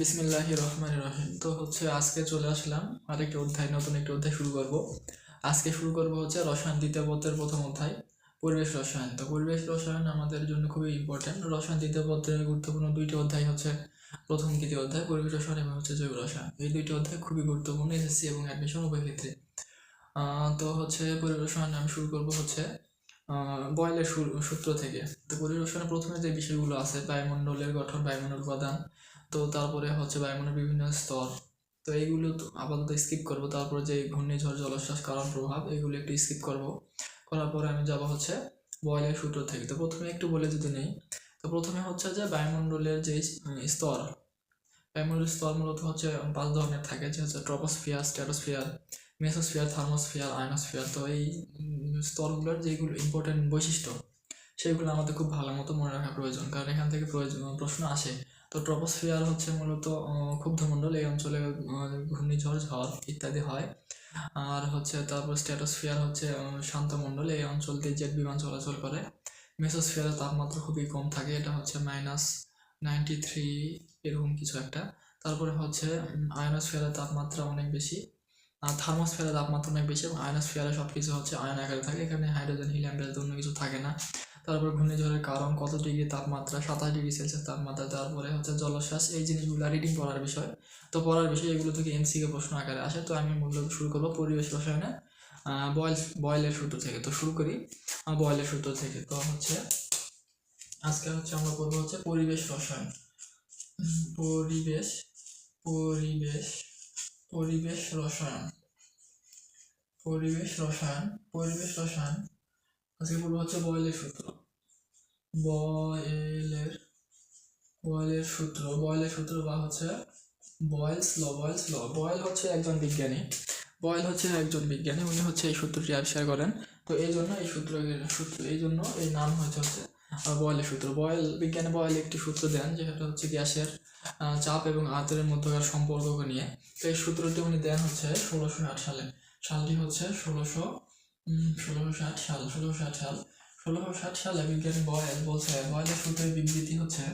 বিসমিল্লাহ রহমান রহিম। তো হচ্ছে আজকে চলে আসলাম আরেকটি অধ্যায়, নতুন একটি অধ্যায় শুরু করব। আজকে শুরু করব হচ্ছে রসায়ন দ্বিতীয় পত্রের প্রথম অধ্যায়, পরিবেশ রসায়ন। তো পরিবেশ রসায়ন আমাদের জন্য খুবই ইম্পর্টেন্ট রসায়ন দ্বিতীয় পত্রের গুরুত্বপূর্ণ দুইটি অধ্যায় হচ্ছে প্রথম দ্বিতীয় অধ্যায়, পরিবেশ রসায়ন এবং হচ্ছে জৈব রসায়ন। এই দুইটি অধ্যায় খুবই গুরুত্বপূর্ণ এসএসসি এবং অ্যাডমিশন উভয় ক্ষেত্রে তো হচ্ছে পরিবেশ রসায়ন আমি শুরু করব হচ্ছে বয়েলের সূত্র থেকে। তো পরিবেশ প্রথমে যে বিষয়গুলো আছে, বায়ুমণ্ডলের গঠন, বায়ুমণ্ডল উপাদান, তো তারপরে হচ্ছে বায়ুমণ্ডলের বিভিন্ন স্তর। তো এইগুলো আপাতত স্কিপ করব। তারপরে যে ঘূর্ণিঝড়, জলোচ্ছ্বাস কারণ প্রভাব, এগুলো একটু স্কিপ করব। করার পরে আমি যাব হচ্ছে বয়েলের সূত্র থেকে। তো প্রথমে একটু বলে যদি নেই, তো প্রথমে হচ্ছে যে বায়ুমণ্ডলের যে স্তর, বায়ুমণ্ডলের স্তর মূলত হচ্ছে পাঁচ ধরনের থাকে। যে হচ্ছে troposphere stratosphere mesosphere, thermosphere, ionosphere, তো এই স্তরগুলোর যেগুলো ইম্পর্টেন্ট বৈশিষ্ট্য, সেগুলো আমাদের খুব ভালো মতো মনে রাখা প্রয়োজন। কারণ এখান থেকে প্রয়োজন প্রশ্ন আসে। তো ট্রপোস্ফিয়ার হচ্ছে মূলত ক্ষুব্ধমণ্ডল এই অঞ্চলে ঘূর্ণিঝড়, ঝড় ইত্যাদি হয়। আর হচ্ছে তারপর স্ট্র্যাটোস্ফিয়ার হচ্ছে শান্তমণ্ডল, এই অঞ্চল দিয়ে জেট বিমান চলাচল করে। মেসোস্ফিয়ারের তাপমাত্রা খুবই কম থাকে, এটা হচ্ছে মাইনাস নাইনটি থ্রি এরকম কিছু একটা। তারপরে হচ্ছে আয়নোস্ফিয়ারের তাপমাত্রা অনেক বেশি। আর থার্মোস্ফিয়ারের তাপমাত্রা অনেক বেশি এবং আয়নোস্ফিয়ারে সব কিছু হচ্ছে আয়ন আকারে থাকে। এখানে হাইড্রোজেন, হিলিয়াম ব্যাস অন্য কিছু থাকে না। তারপর ঘূর্ণিঝড়ের কারণ, কত ডিগ্রি তাপমাত্রা, সাতাশ ডিগ্রি সেলসিয়াস তাপমাত্রা, তারপরে হচ্ছে জলোচ্ছ্বাস এই জিনিসগুলো রিডিং পড়ার বিষয়। তো পড়ার বিষয়, এগুলো থেকে এমসিকে প্রশ্ন আকারে আসে। তো আমি মূলত শুরু করব পরিবেশ রসায়নে। বয়েল বয়েলের সূত্র থেকে। তো শুরু করি বয়েলের সূত্র থেকে। তো হচ্ছে, আজকে হচ্ছে আমরা করব হচ্ছে পরিবেশ রসায়ন। পরিবেশ পরিবেশ পরিবেশ রসায়ন। পরিবেশ রসায়ন পরিবেশ রসায়ন। আজকে বলব হচ্ছে বয়েলের সূত্র। বয়েলের বয়েলের সূত্র। বয়েলের সূত্র বা হচ্ছে বয়েলস ল বয়েলস ল। বয়েল হচ্ছে একজন বিজ্ঞানী। বয়েল হচ্ছে একজন বিজ্ঞানী। উনি হচ্ছে এই সূত্রটি আবিষ্কার করেন। তো এই জন্য এই সূত্র সূত্র এই জন্য এই নাম হচ্ছে আহ, বয়েলের সূত্র। বয়েল বিজ্ঞানে বয়েল একটি সূত্র দেন যেটা হচ্ছে গ্যাসের চাপ এবং আয়তনের মধ্যকার সম্পর্ককে নিয়ে। তো এই সূত্রটি উনি দেন হচ্ছে ষোলোশো সালে। সালটি হচ্ছে ষোলোশো ষোলোশো ষাট সাল, ষোলোশো ষাট সাল। ষোলোশো ষাট সালে বিজ্ঞানী বয়েল বলছে, বয়েলের সূত্রের বিবৃতি হচ্ছে,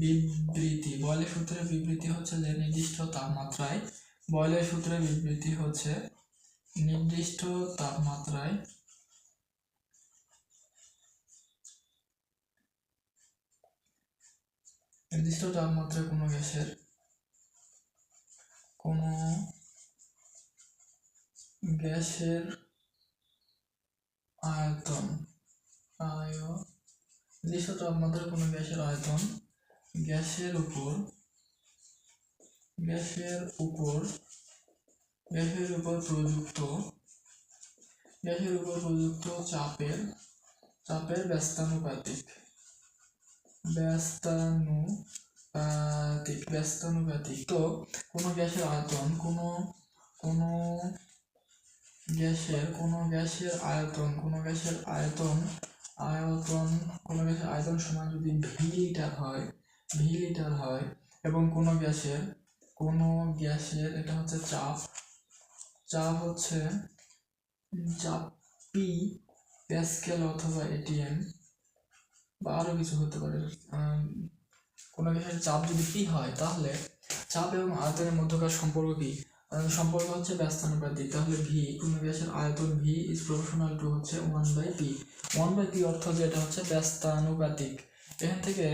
বিবৃতি, বয়েলের সূত্রের বিবৃতি হচ্ছে যে নির্দিষ্ট তাপমাত্রায়, বয়েলের সূত্রের বিবৃতি হচ্ছে নির্দিষ্ট তাপমাত্রায় নির্দিষ্ট তাপমাত্রায় কোনো গ্যাসের কোনো গ্যাসের আয়তন, আয়, নির্দিষ্ট তাপমাত্রায় কোনো গ্যাসের আয়তন গ্যাসের উপর গ্যাসের উপর গ্যাসের উপর প্রযুক্ত, গ্যাসের উপর প্রযুক্ত চাপের চাপের ব্যস্তানুপাতিক। ব্যস্তানুপাতিক ব্যস্তানুপাতিক তো কোনো গ্যাসের আয়তন, কোনো কোনো গ্যাসের কোনো গ্যাসের আয়তন, কোনো গ্যাসের আয়তন আয়তন, কোনো গ্যাসের আয়তন সমান যদি ভি লিটার হয়, ভি লিটার হয়, এবং কোনো গ্যাসের কোনো গ্যাসের, এটা হচ্ছে চাপ চাপ হচ্ছে, চাপ পি প্যাসকেল অথবা এটিএম বা আরও কিছু হতে পারে। কোনো বিষয়ের চাপ যদি কী হয়, তাহলে চাপ এবং আয়তনের মধ্যকার সম্পর্ক কী? সম্পর্ক হচ্ছে ব্যস্তানুপাতিক। তাহলে ভি কোনো গ্যাসের আয়তন ভি ইজ প্রফেশনাল টু হচ্ছে one by P one by P অর্থ যেটা হচ্ছে ব্যস্তানুপাতিক। এখান থেকে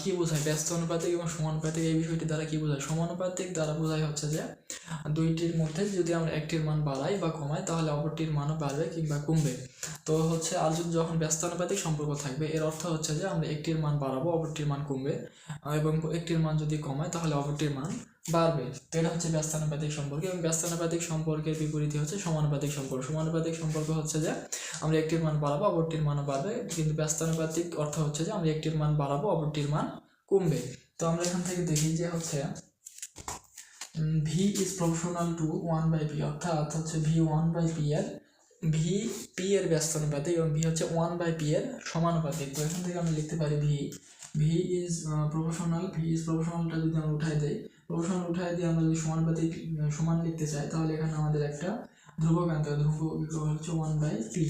কি বোঝায়? ব্যস্তানুপাতিক এবং সমানুপাতিক এই বিষয়টি দ্বারা কি বোঝায়? সমানুপাতিক দ্বারা বোঝায় হচ্ছে যে, দুইটির মধ্যে যদি আমরা একটির মান বাড়াই বা কমাই, তাহলে অপরটির মানও বাড়বে কিংবা কমবে। তো হচ্ছে, আর যদি যখন ব্যস্তানুপাতিক সম্পর্ক থাকবে, এর অর্থ হচ্ছে যে, আমরা একটির মান বাড়াবো, অপরটির মান কমবে এবং একটির মান যদি কমায় তাহলে অপরটির মান বাড়বে। তো এটা হচ্ছে ব্যস্তানুপাতিক সম্পর্ক এবং ব্যস্তানুপাতিক সম্পর্কের বিপরীতে হচ্ছে সমানুপাতিক সম্পর্ক। সমানুপাতিক সম্পর্ক হচ্ছে যে, আমরা একটির মান বাড়াবো, অপরটির মানও বাড়বে, কিন্তু ব্যস্তানুপাতিক অর্থ হচ্ছে যে, আমরা একটির মান বাড়াবো অপরটির মান কমবে। তো আমরা এখান থেকে দেখি যে হচ্ছে V is proportional to one by P অর্থাৎ হচ্ছে ভি ওয়ান বাই পি এর ভি পি এর ব্যস্তানুপাতিক এবং ভি হচ্ছে ওয়ান বাই পি এর সমানুপাতিক। তো এখান থেকে আমরা লিখতে পারি V V is proportional V is প্রফেশনালটা যদি আমরা উঠাই দেই প্রফেশনাল উঠাই দিয়ে আমরা যদি সমানুপাতিক সমান লিখতে চাই, তাহলে এখানে আমাদের একটা ধ্রুবক আনতে হবে। ধ্রুবক হচ্ছে ওয়ান বাই পি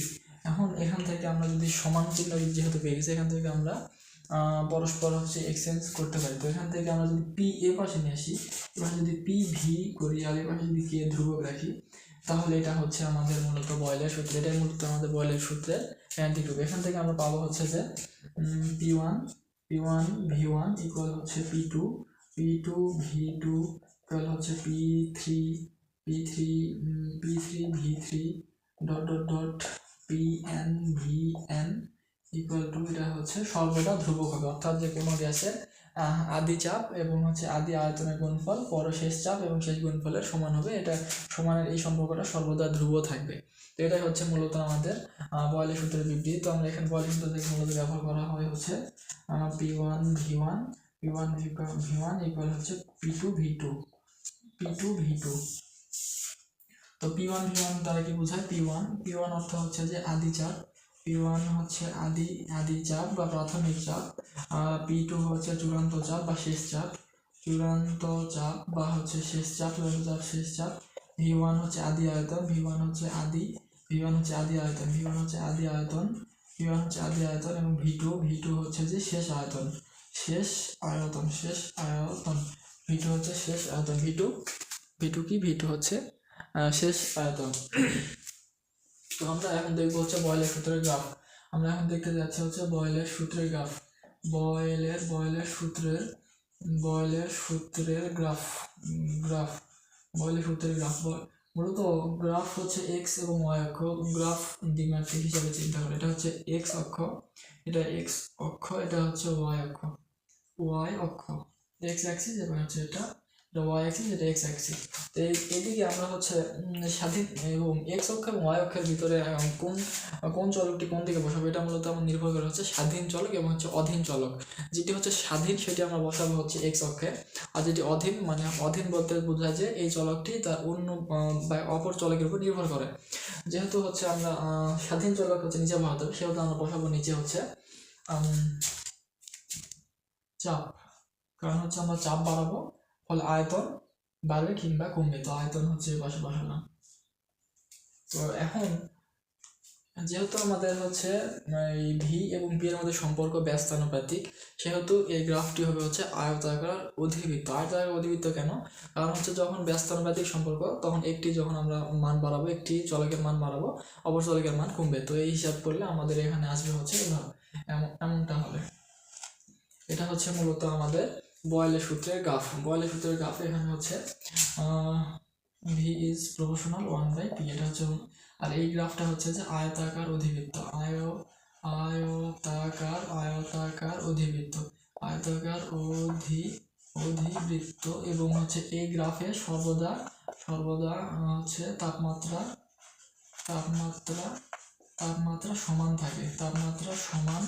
এখন এখান থেকে আমরা যদি সমান চিহ্ন যেহেতু পেয়ে গেছি, এখান থেকে আমরা পরস্পর হচ্ছে এক্সচেঞ্জ করতে পারি। তো এখান থেকে আমরা যদি পি এ পাশে নিয়ে আসি, এবার যদি পি ভি করি আর পাশে যদি কে ধ্রুবক রাখি, তাহলে এটা হচ্ছে আমাদের মূলত বয়লের সূত্র। এটাই মূলত আমাদের বয়লের সূত্রের অ্যান্টিটুপ এখান থেকে আমরা পাবো হচ্ছে যে P one P one V one equal হচ্ছে P two P two V two equal হচ্ছে P three P three P three V three dot dot dot P N V N equal to এটা হচ্ছে সর্বদা ধ্রুবক হবে, অর্থাৎ যে কোনো গ্যাসের আদি চাপ এবং হচ্ছে আদি আয়তনের গুণফল, পর শেষ চাপ এবং শেষ গুণফলের সমান হবে, এটা সমানের এই সম্পর্কটা সর্বদা ধ্রুব থাকবে। তো এটাই হচ্ছে মূলত আমাদের বয়লের সূত্রের বিবৃতি। তো আমরা এখানে বয়লের সূত্র থেকে মূলত ব্যবহার করা হয় হচ্ছে P one V one P one V one equal হচ্ছে P two V two P two V two তো পি ওয়ান ভি ওয়ান দ্বারা কি বোঝায়? পি ওয়ান পি ওয়ান অর্থ হচ্ছে যে আদি চাপ পি ওয়ান হচ্ছে আদি আদি চাপ বা প্রাথমিক চাপ পি টু হচ্ছে চূড়ান্ত চাপ বা শেষ চাপ। চূড়ান্ত চাপ বা হচ্ছে শেষ চাপ চাপ, শেষ চাপ। ভি ওয়ান হচ্ছে আদি আয়তন ভি ওয়ান হচ্ছে আদি ভি ওয়ান হচ্ছে আদি আয়তন ভি ওয়ান হচ্ছে আদি আয়তন ভি ওয়ান হচ্ছে আদি আয়তন এবং ভি টু ভি টু হচ্ছে যে শেষ আয়তন শেষ আয়তন শেষ আয়তন। ভি টু হচ্ছে শেষ আয়তন ভি টু ভি টু কি? ভি টু হচ্ছে শেষ আয়তন। তো আমরা এখন দেখব হচ্ছে বয়েলের সূত্রের গ্রাফ আমরা এখন দেখতে যাচ্ছি হচ্ছে বয়েলের সূত্রের গ্রাফ বয়েলের বয়েলের সূত্রের বয়েলের সূত্রের গ্রাফ গ্রাফ বয়েলের সূত্রের গ্রাফ মূলত গ্রাফ হচ্ছে এক্স এবং ওয়াই অক্ষ। গ্রাফ দ্বিমাত্রিক হিসাবে চিন্তা করে। এটা হচ্ছে এক্স অক্ষ। এটা এক্স অক্ষ, এটা হচ্ছে ওয়াই অক্ষ। ওয়াই অক্ষ। এক্স অ্যাক্সিস এবং হচ্ছে এটা ওয়াই অ্যাক্সিস এটা এক্স অ্যাক্সিস তো এদিকে আমরা হচ্ছে স্বাধীন এবং এক্স অক্ষ এবং ওয়াই অক্ষের ভিতরে কোন কোন চলকটি কোন দিকে বসাবো, এটা মূলত আমার নির্ভর করে হচ্ছে স্বাধীন চলক এবং হচ্ছে অধীন চলক। যেটি হচ্ছে স্বাধীন, সেটি আমরা বসাবো হচ্ছে এক্স অক্ষে। আর যেটি অধীন মানে অধীন বলতে বোঝায় যে এই চলকটি তার অন্য বা অপর চলকের উপর নির্ভর করে। যেহেতু হচ্ছে আমরা স্বাধীন চলক হচ্ছে নিচে বসাতে সেহেতু আমরা বসাবো নিচে হচ্ছে চাপ। কারণ হচ্ছে আমরা চাপ বাড়াবো। ফলে আয়তন বাড়বে কিংবা কমবে। তো আয়তন হচ্ছে পাশে বসালাম। তো এখন যেহেতু আমাদের হচ্ছে এই ভি এবং পি এর মধ্যে সম্পর্ক ব্যস্তানুপাতিক, সেহেতু এই গ্রাফটি হবে হচ্ছে আয়তাকার অধিবৃত্ত। আয়তাকার অধিবৃত্ত কেন? কারণ হচ্ছে যখন ব্যস্তানুপাতিক সম্পর্ক, তখন একটি যখন আমরা মান বাড়াবো, একটি চলকের মান বাড়াবো, অপর চলকের মান কমবে। তো এই হিসাব করলে আমাদের এখানে আসবে হচ্ছে এমন এমনটা হবে। এটা হচ্ছে মূলত আমাদের বয়েলের সূত্রের গ্রাফ, বয়েলের সূত্রের গ্রাফ এখানে হচ্ছে V is proportional one by P এটা হচ্ছে, আর এই গ্রাফটা হচ্ছে যে আয়তাকার অধিবৃত্ত, আয়, আয়তাকার আয়তাকার অধিবৃত্ত, আয়তাকার অধি, অধিবৃত্ত, এবং হচ্ছে এই গ্রাফে সর্বদা সর্বদা হচ্ছে তাপমাত্রা তাপমাত্রা তাপমাত্রা সমান থাকে, তাপমাত্রা সমান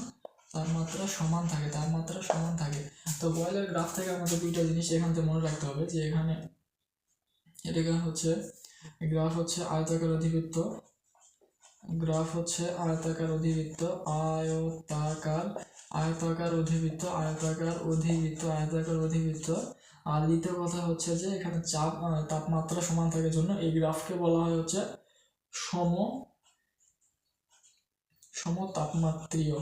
তাপমাত্রা সমান থাকে তাপমাত্রা সমান থাকে। তো বয়েলের গ্রাফ থেকে আমাদের দুইটা জিনিস এখান থেকে মনে রাখতে হবে যে এখানে এটাকে হচ্ছে, গ্রাফ হচ্ছে আয়তাকার অধিবৃত্ত, গ্রাফ হচ্ছে আয়তাকার অধিবৃত্ত, আয়তাকার আয়তাকার অধিবৃত্ত আয়তাকার অধিবৃত্ত আয়তাকার অধিবৃত্ত। আর দ্বিতীয় কথা হচ্ছে যে এখানে চাপ তাপমাত্রা সমান থাকার জন্য এই গ্রাফকে বলা হয় হচ্ছে সম, সমতাপমাত্রীয়।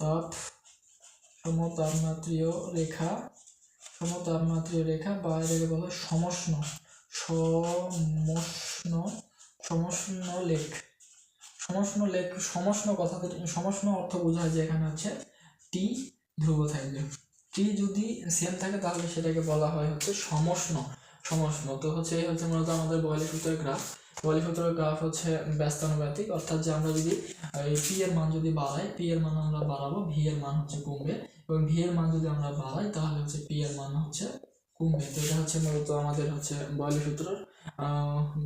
তাপ সমতাপমাত্রীয় রেখা সমতাপমাত্রীয় রেখা বা এটাকে বলা হয় সমষ্ণ সমষ্ণ সমষ্ণ লেখ। সমষ্ণ লেখ, সমষ্ণ কথা সমষ্ণ অর্থ বোঝায় যে এখানে হচ্ছে টি ধ্রুব থাকবে। টি যদি সেম থাকে তাহলে সেটাকে বলা হয় হচ্ছে সমষ্ণ সমষ্ণ। তো হচ্ছে হচ্ছে মূলত আমাদের বয়লি সূত্রের গ্রাফ বয়লি সূত্রের গ্রাফ হচ্ছে ব্যস্তানুপাতিক অর্থাৎ যে আমরা যদি, এই পি এর মান যদি বাড়াই পি এর মান আমরা বাড়াবো ভি এর মান হচ্ছে কমবে এবং ভি এর মান যদি আমরা বাড়াই, তাহলে হচ্ছে পি এর মান হচ্ছে কমবে তো এটা হচ্ছে মূলত আমাদের হচ্ছে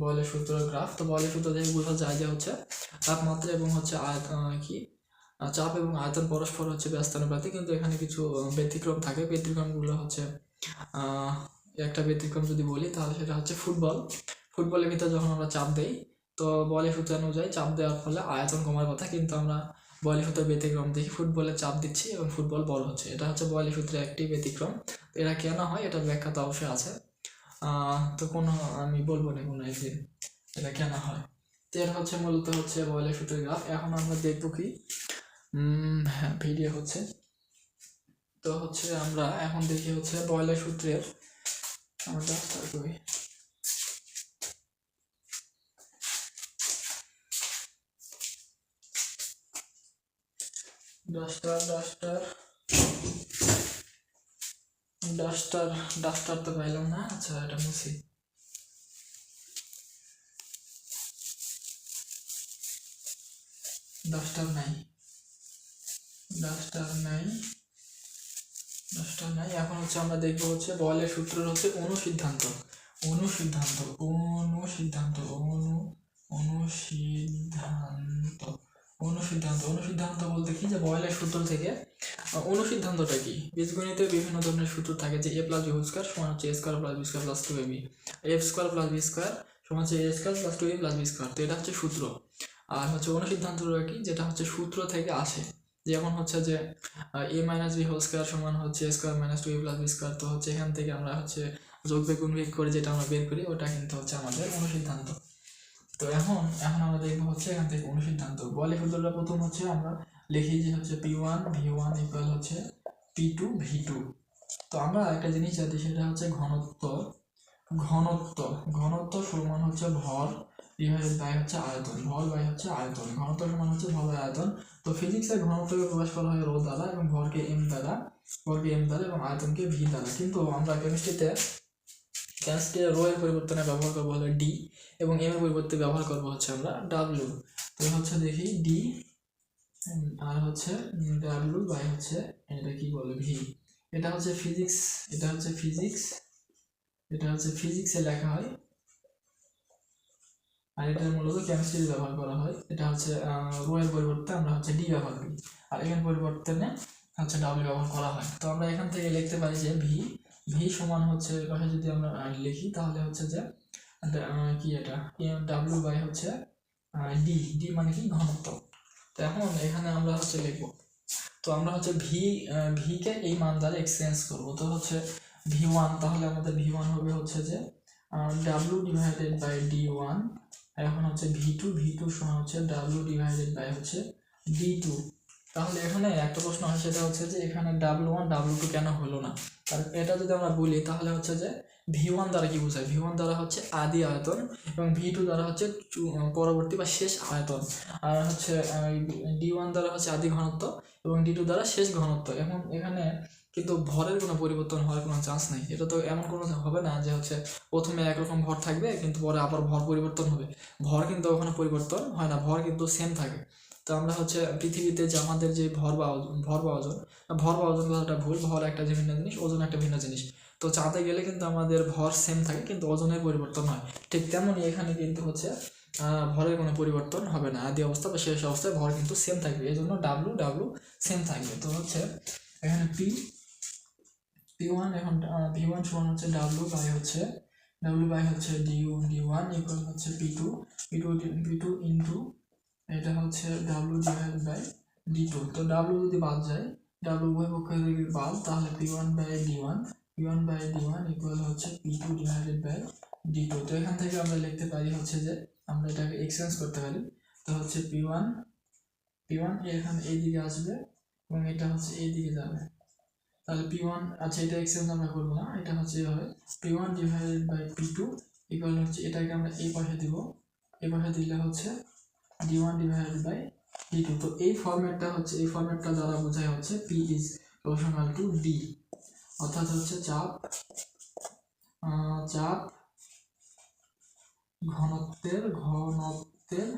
বয়লের সূত্রের গ্রাফ। তো বয়লের সূত্র দেখে বোঝা যায় যে হচ্ছে তাপমাত্রা এবং হচ্ছে আয়ত কি? চাপ এবং আয়তন পরস্পর হচ্ছে ব্যস্তানুপাতিক কিন্তু এখানে কিছু ব্যতিক্রম থাকে। ব্যতিক্রমগুলো হচ্ছে একটা ব্যতিক্রম যদি বলি, তাহলে সেটা হচ্ছে ফুটবল। ফুটবলের ভিতরে যখন আমরা চাপ দেই, তো বলের সূত্র অনুযায়ী চাপ দেওয়ার ফলে আয়তন কমার কথা, কিন্তু আমরা বয়েলের সূত্রে ব্যতিক্রম দেখি, ফুটবলে চাপ দিচ্ছি এবং ফুটবল বড় হচ্ছে। এটা হচ্ছে বয়েলের সূত্রে একটি ব্যতিক্রম। এরা কেন হয়? এটার ব্যাখ্যা তো অবশ্যই আছে। তো কোনো, আমি বলব না কোনো একদিন এটা কেন হয়। তো এটা হচ্ছে মূলত হচ্ছে বয়েলের সূত্রের গ্রাফ এখন আমরা দেখব কি? হ্যাঁ ভিডিও হচ্ছে। তো হচ্ছে আমরা এখন দেখি হচ্ছে বয়লের সূত্রের আমরা ডাস্টার ডাস্টার ডাস্টার ডাস্টার তো পাইলাম না আচ্ছা এটা মুছি। ডাস্টার নাই। ডাস্টার নাই। ডাস্টার নাই। এখন হচ্ছে আমরা দেখব হচ্ছে বলের সূত্রের হচ্ছে অনুসিদ্ধান্ত। অনুসিদ্ধান্ত অনুসিদ্ধান্ত, অনু অনুসিদ্ধান্ত। অনুসিদ্ধান্ত অনুসিদ্ধান্ত বলতে কি? যে বয়লের সূত্র থেকে অনুসিদ্ধান্তটা কি? বীজগণিতে বিভিন্ন ধরনের সূত্র থাকে যে এ প্লাস বি স্কোয়ার সমান হচ্ছে A square plus B square plus two A B F square plus B square সমান হচ্ছে A square plus two A plus B square তো এটা হচ্ছে সূত্র। আর হচ্ছে অনুসিদ্ধান্তটা কি? যেটা হচ্ছে সূত্র থেকে আসে। যেমন হচ্ছে যে A minus B whole square সমান হচ্ছে A square minus two A plus B square তো হচ্ছে এখান থেকে আমরা হচ্ছে যোগ বেগুন বিয়োগ করে যেটা আমরা বের করি, ওটা কিন্তু হচ্ছে আমাদের অনুসিদ্ধান্ত। তো এখন এখন আমরা দেখব হচ্ছে এখান থেকে অনুসিদ্ধান্ত। বলে সূত্রটা প্রথম হচ্ছে আমরা লিখি যে হচ্ছে P one V one equal হচ্ছে পি টু ভি টু তো আমরা একটা জিনিস জানি সেটা হচ্ছে ঘনত্ব। ঘনত্ব ঘনত্ব সমান হচ্ছে ভর ডিভাইডেড বাই হচ্ছে আয়তন, ভর বাই হচ্ছে আয়তন। ঘনত্ব সমান হচ্ছে ভর আয়তন। তো ফিজিক্সে ঘনত্বকে প্রকাশ করা হয় রো দ্বারা এবং ভরকে এম দ্বারা, ভরকে এম দ্বারা এবং আয়তনকে ভি দ্বারা। কিন্তু আমরা কেমিস্ট্রিতে গ্যাসকে রো পরিবর্তনে ব্যবহার করব হলো ডি এবং এম এর পরিবর্তে ব্যবহার করব হচ্ছে আমরা ডাব্লিউ তো হচ্ছে দেখি ডি আর হচ্ছে ডাব্লিউ বাই হচ্ছে, এটা কি বলে? ভি এটা হচ্ছে ফিজিক্স এটা হচ্ছে ফিজিক্স এটা হচ্ছে ফিজিক্সে লেখা হয়। আর এটা মূলত কেমিস্ট্রি ব্যবহার করা হয়। এটা হচ্ছে রো এর পরিবর্তে আমরা হচ্ছে ডি ব্যবহার করি। আর এর পরিবর্তনে হচ্ছে ডাব্লিউ ব্যবহার করা হয়। তো আমরা এখান থেকে লিখতে পারি যে ভি ভি সমান হচ্ছে যদি আমরা লিখি, তাহলে হচ্ছে যে কি এটা? ডাব্লিউ বাই হচ্ছে ডি ডি মানে কি? ঘনত্ব। তো এখন এখানে আমরা হচ্ছে লিখব। তো আমরা হচ্ছে ভি ভিকে এই মান দ্বারা এক্সচেঞ্জ করব। তো হচ্ছে ভি ওয়ান তাহলে আমাদের ভি ওয়ান হবে হচ্ছে যে W divided by D one এখন হচ্ছে ভি টু ভি টু সমান হচ্ছে ডাব্লিউ ডিভাইডেড বাই হচ্ছে ডি টু তাহলে এখানে একটা প্রশ্ন হয় সেটা হচ্ছে যে এখানে ডাব্লিউ ওয়ান ডাব্লু টু কেন হলো না? আর এটা যদি আমরা বলি, তাহলে হচ্ছে যে ভি ওয়ান দ্বারা কি বোঝায়? ভি ওয়ান দ্বারা হচ্ছে আদি আয়তন এবং ভি টু দ্বারা হচ্ছে পরবর্তী বা শেষ আয়তন। আর হচ্ছে ডি ওয়ান দ্বারা হচ্ছে আদি ঘনত্ব এবং ডি টু দ্বারা শেষ ঘনত্ব। এখন এখানে কিন্তু ভরের কোনো পরিবর্তন হওয়ার কোনো চান্স নেই। এটা তো এমন কোনো হবে না যে হচ্ছে প্রথমে একরকম ভর থাকবে, কিন্তু পরে আবার ভর পরিবর্তন হবে। ভর কিন্তু ওখানে পরিবর্তন হয় না, ভর কিন্তু সেম থাকে। তো আমরা হচ্ছে পৃথিবীতে যে আমাদের যে ভর বা ভর বা ওজন, ভর বা ওজন কথাটা ভুল, ভর একটা যে ভিন্ন জিনিস, ওজন একটা ভিন্ন জিনিস। তো চাঁদে গেলে কিন্তু আমাদের ভর সেম থাকে, কিন্তু ওজনের পরিবর্তন হয়। ঠিক তেমনই এখানে কিন্তু হচ্ছে ভরের কোনো পরিবর্তন হবে না। আদি অবস্থা বা শেষ অবস্থায় ভর কিন্তু সেম থাকবে। এই জন্য ডাব্লু ডাব্লু সেম থাকবে। তো হচ্ছে, এখানে পি পি ওয়ান এখন ভি ওয়ান সমান হচ্ছে ডাব্লু বাই হচ্ছে ডাব্লু বাই হচ্ছে D U D one equal হচ্ছে P two P two P two into এটা হচ্ছে W divide by D two তো ডাব্লু যদি বাদ যায় ডাব্লু উভয় পক্ষে যদি বাদ, তাহলে P one by D one P one by D one equal হচ্ছে P two divided by D two তো এখান থেকে আমরা লিখতে পারি হচ্ছে যে আমরা এটাকে এক্সচেঞ্জ করতে পারি। তো হচ্ছে পি ওয়ান পি ওয়ান এখানে এইদিকে আসবে এবং এটা হচ্ছে এইদিকে যাবে। তাহলে পি ওয়ান আচ্ছা এটা এক্সচেঞ্জ আমরা করব না, এটা হচ্ছে এভাবে। P one divided by P two equal হচ্ছে, এটাকে আমরা এই পাশে দিব। এই পাশে দিলে হচ্ছে D one divided by D two তো এই ফর্ম্যাটটা হচ্ছে, এই ফর্ম্যাটটা দ্বারা বোঝায় হচ্ছে P is proportional to D অর্থাৎ হচ্ছে চাপ চাপ ঘনত্বের ঘনত্বের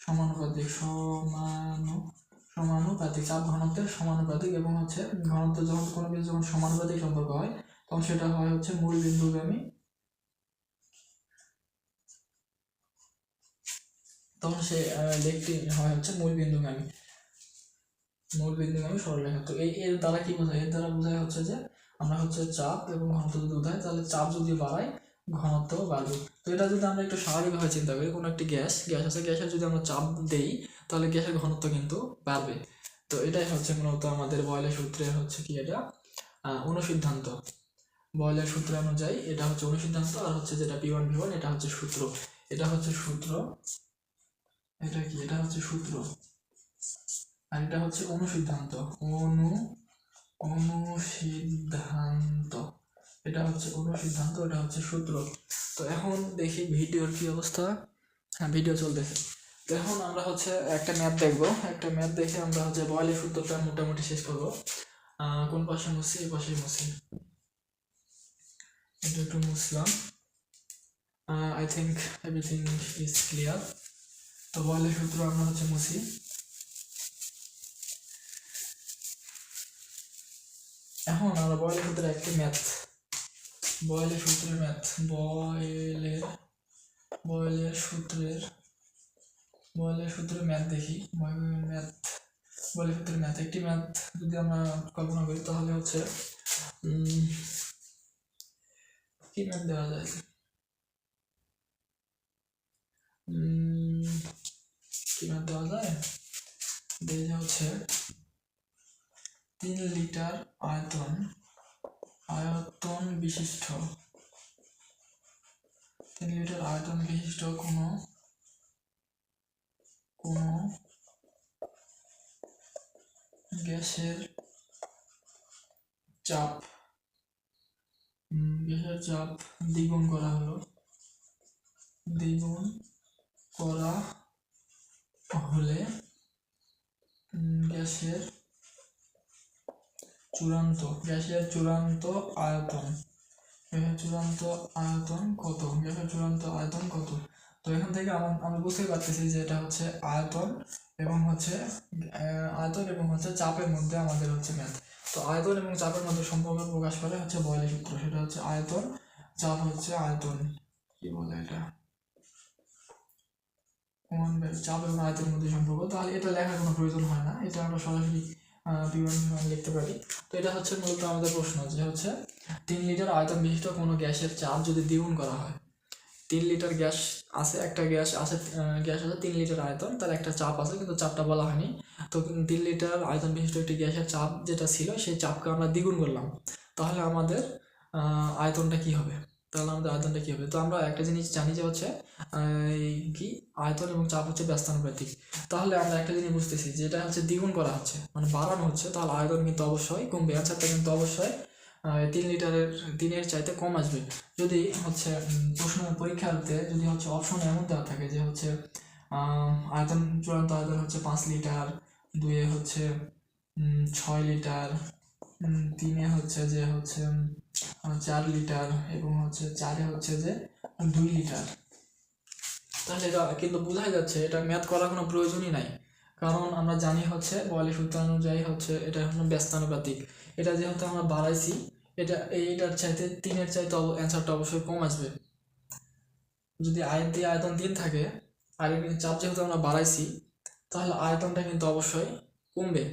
সমানুপাতিক, সমানু, সমানুপাতিক, চাপ ঘনত্বের সমানুপাতিক এবং হচ্ছে ঘনত্ব যখন কোনো কিছু যখন সমানুপাতিক সম্পর্ক হয়, তখন সেটা হয় হচ্ছে মূল বিন্দুগামী। তখন সে লেখটি হয় হচ্ছে মূল বিন্দুগামী। মূল বিন্দুগামী সরলরেখা। তো এই এর দ্বারা কি বোঝায়? এর দ্বারা বোঝায় হচ্ছে যে আমরা হচ্ছে চাপ এবং ঘনত্ব যদি উঠাই তাহলে চাপ যদি বাড়ায়, ঘনত্ব বাড়বে। তো এটা যদি আমরা একটু স্বাভাবিকভাবে চিন্তা করি, কোনো একটি গ্যাস গ্যাস আছে, গ্যাসের যদি আমরা চাপ দেই, তাহলে গ্যাসের ঘনত্ব কিন্তু বাড়বে। তো এটাই হচ্ছে মূলত আমাদের বয়লের সূত্রের হচ্ছে কি এটা? অনুসিদ্ধান্ত। বয়লের সূত্র অনুযায়ী এটা হচ্ছে অনুসিদ্ধান্ত আর হচ্ছে যেটা পি ওয়ান ভি ওয়ান এটা হচ্ছে সূত্র। এটা হচ্ছে সূত্র, এটা কি? এটা হচ্ছে সূত্র। আর এটা হচ্ছে অনুসিদ্ধান্ত। অনু, অনুসিদ্ধান্ত। এটা হচ্ছে অনুসিদ্ধান্ত, এটা হচ্ছে সূত্র। তো এখন দেখি ভিডিওর কি অবস্থা। হ্যাঁ ভিডিও চলতেছে। তো এখন আমরা হচ্ছে একটা ম্যাপ দেখব। একটা ম্যাপ দেখে আমরা হচ্ছে বয়লের সূত্রটা মোটামুটি শেষ করব। কোন পাশে মুছি এই পাশে মুছি এটা একটু মুছলাম। I think everything is clear তো বয়লের সূত্র আমরা হচ্ছে মুছি। এখন আমরা বয়লের সূত্রের একটি ম্যাথ। বয়লের সূত্রের ম্যাথ। বয়লের বয়লের সূত্রের বয়লের সূত্রের ম্যাথ দেখি। ম্যাথ বয়লের সূত্রের ম্যাথ। একটি ম্যাথ যদি আমরা কল্পনা করি, তাহলে হচ্ছে কি ম্যাথ দেওয়া যায়? কি ম্যাথ দেওয়া যায়? দেওয়া হচ্ছে তিন লিটার আয়তন আয়তন বিশিষ্ট। তিন লিটার আয়তন বিশিষ্ট কোনো কোনো গ্যাসের চাপ গ্যাসের চাপ দ্বিগুণ করা হলো। দ্বিগুণ করা হলে গ্যাসের চূড়ান্ত গ্যাসের চূড়ান্ত আয়তন। গ্যাসের চূড়ান্ত আয়তন কত? গ্যাসের চূড়ান্ত আয়তন কত? তো এখান থেকে আমরা আমরা বুঝতে পারতেছি যে এটা হচ্ছে আয়তন এবং হচ্ছে আয়তন এবং হচ্ছে চাপের মধ্যে আমাদের হচ্ছে ম্যাথ। তো আয়তন এবং চাপের মধ্যে সম্পর্ক প্রকাশ করে হচ্ছে বয়লের সূত্র। সেটা হচ্ছে আয়তন চাপ হচ্ছে আয়তন। কি বলে এটা? চাপ এবং আয়তনের মধ্যে সম্পর্ক। তাহলে এটা লেখার কোনো প্রয়োজন হয় না। এটা আমরা সরাসরি বিবরণ লিখতে পারি। তো এটা হচ্ছে মূলত আমাদের প্রশ্ন যে হচ্ছে, তিন লিটার আয়তন বিশিষ্ট কোনো গ্যাসের চাপ যদি দ্বিগুণ করা হয়, তিন লিটার গ্যাস আছে, একটা গ্যাস আছে গ্যাস আছে তিন লিটার আয়তন, তার একটা চাপ আছে, কিন্তু চাপটা বলা হয়নি। তো তিন লিটার আয়তন বিশিষ্ট একটি গ্যাসের চাপ যেটা ছিল, সেই চাপকে আমরা দ্বিগুণ করলাম। তাহলে আমাদের আয়তনটা কি হবে? তাহলে আমাদের আয়তনটা কী হবে? তো আমরা একটা জিনিস জানি যে হচ্ছে কি? আয়তন এবং চাপ হচ্ছে ব্যস্তানুপাতিক। তাহলে আমরা একটা জিনিস বুঝতেছি যেটা হচ্ছে দ্বিগুণ করা হচ্ছে মানে বাড়ানো হচ্ছে। তাহলে আয়তন কিন্তু অবশ্যই কমবে অ্যান্সারটা কিন্তু অবশ্যই তিন লিটারের তিনের চাইতে কম আসবে। যদি হচ্ছে প্রশ্ন পরীক্ষাতে যদি হচ্ছে অপশন এমন দেওয়া থাকে যে হচ্ছে আয়তন চূড়ান্ত আয়তন হচ্ছে পাঁচ লিটার দুয়ে হচ্ছে ছয় লিটার তিনে হচ্ছে যে হচ্ছে চার লিটার এবং হচ্ছে চারে হচ্ছে যে দুই লিটার। তাহলে এটা কিন্তু বোঝাই যাচ্ছে, এটা ম্যাথ করার কোনো প্রয়োজনই নাই। কারণ আমরা জানি হচ্ছে বয়লের সূত্র অনুযায়ী হচ্ছে এটা হলো ব্যস্তানুপাতিক। এটা যেহেতু আমরা বাড়াইছি, এটা, এইটার চাইতে তিনের চাইতে অ্যান্সারটা অবশ্যই কম আসবে। যদি আয়ের দিয়ে আয়তন তিন থাকে, আর চাপ যেহেতু আমরা বাড়াইছি, তাহলে আয়তনটা কিন্তু অবশ্যই কমবে।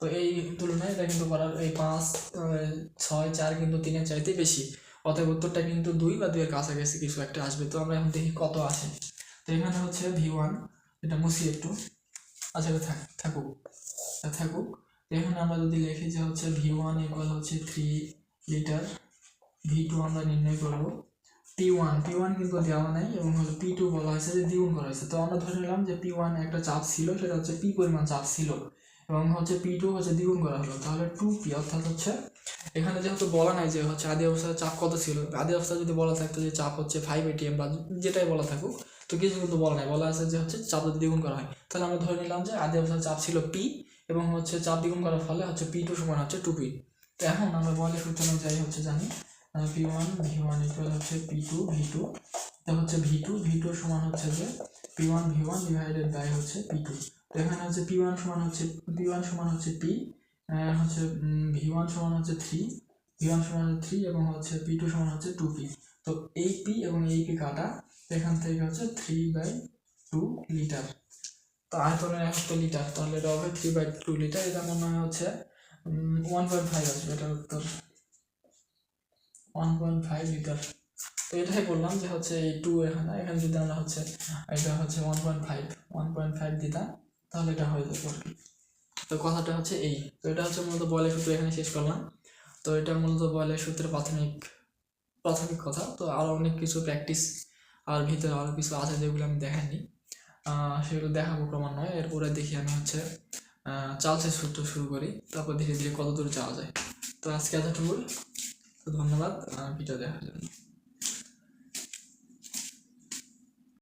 তো এই তুলনায় এটা কিন্তু করার এই পাঁচ ছয়, চার কিন্তু তিনের চাইতে বেশি। অতএব উত্তরটা কিন্তু দুই বা দুইয়ের কাছাকাছি কিছু একটা আসবে। তো আমরা এখন দেখি কত আসে। তো এখানে হচ্ছে ভি ওয়ান, এটা মুছি একটু। আচ্ছা এটা থাক, থাকুক থাকুক। এখানে আমরা যদি লিখি যে হচ্ছে ভি ওয়ান ইকুয়াল হচ্ছে থ্রি লিটার ভি টু আমরা নির্ণয় করব পি ওয়ান। পি ওয়ান কিন্তু দেওয়া নাই এবং হলো পি টু বলা হয়েছে যে দ্বিগুণ করা হয়েছে। তো আমরা ধরে নিলাম যে পি ওয়ান একটা চাপ ছিল, সেটা হচ্ছে পি পরিমাণ চাপ ছিল। এবং হচ্ছে পি টু হচ্ছে দ্বিগুণ করা হলো। তাহলে টু পি অর্থাৎ হচ্ছে এখানে যেহেতু বলা নাই যে হচ্ছে আদি অবস্থায় চাপ কত ছিল, আদি অবস্থায় যদি বলা থাকতো যে চাপ হচ্ছে ফাইভ এটিএম বা যেটাই বলা থাকুক, তো কিছু কিন্তু বলা নাই। বলা আছে যে হচ্ছে চাপ যদি দ্বিগুণ করা হয়, তাহলে আমরা ধরে নিলাম যে আদি অবস্থায় চাপ ছিল পি এবং হচ্ছে চাপ দ্বিগুণ করার ফলে হচ্ছে পি টু সমান হচ্ছে টু পি তো এখন আমরা বলে সূত্র অনুযায়ী হচ্ছে জানি P one V one equal হচ্ছে পি টু ভি টু তো হচ্ছে ভি টু ভি টু সমান হচ্ছে যে P one V one divided by হচ্ছে পি টু এখানে হচ্ছে পি ওয়ান সমান হচ্ছে পি ওয়ান সমান হচ্ছে পি হচ্ছে ভি ওয়ান সমান হচ্ছে থ্রি ভি ওয়ান সমান হচ্ছে থ্রি এবং হচ্ছে পি টু সমান হচ্ছে টু পি তো এই পি এবং এই পি কাটা এখান থেকে হচ্ছে থ্রি বাই টু লিটার তো আয়তনের এক লিটার তাহলে এটা হবে থ্রি বাই টু লিটার এটা মনে হয় হচ্ছে ওয়ান পয়েন্ট ফাইভ আসবে এটার উত্তর। ওয়ান পয়েন্ট ফাইভ লিটার তো এটাই বললাম যে হচ্ছে এই টু এখানে এখানে যদি আমরা হচ্ছে, এটা হচ্ছে one point five one point five দিতাম তাহলে এটা হয়ে যেত আর কি। তো কথাটা হচ্ছে এই। তো এটা হচ্ছে মূলত বয়লের সূত্র এখানে শেষ করলাম। তো এটা মূলত বয়লের সূত্রের প্রাথমিক প্রাথমিক কথা। তো আরও অনেক কিছু প্র্যাকটিস আর ভিতরে আরও কিছু আছে যেগুলো আমি দেখাইনি। সেগুলো দেখাবো ক্রমান্বয়ে। এরপরে দেখি আমি হচ্ছে আহ, সূত্র শুরু করি। তারপর ধীরে ধীরে কত দূর যাওয়া যায়। তো আজকে এতটুকু তো ধন্যবাদ ভিডিও দেখার জন্য।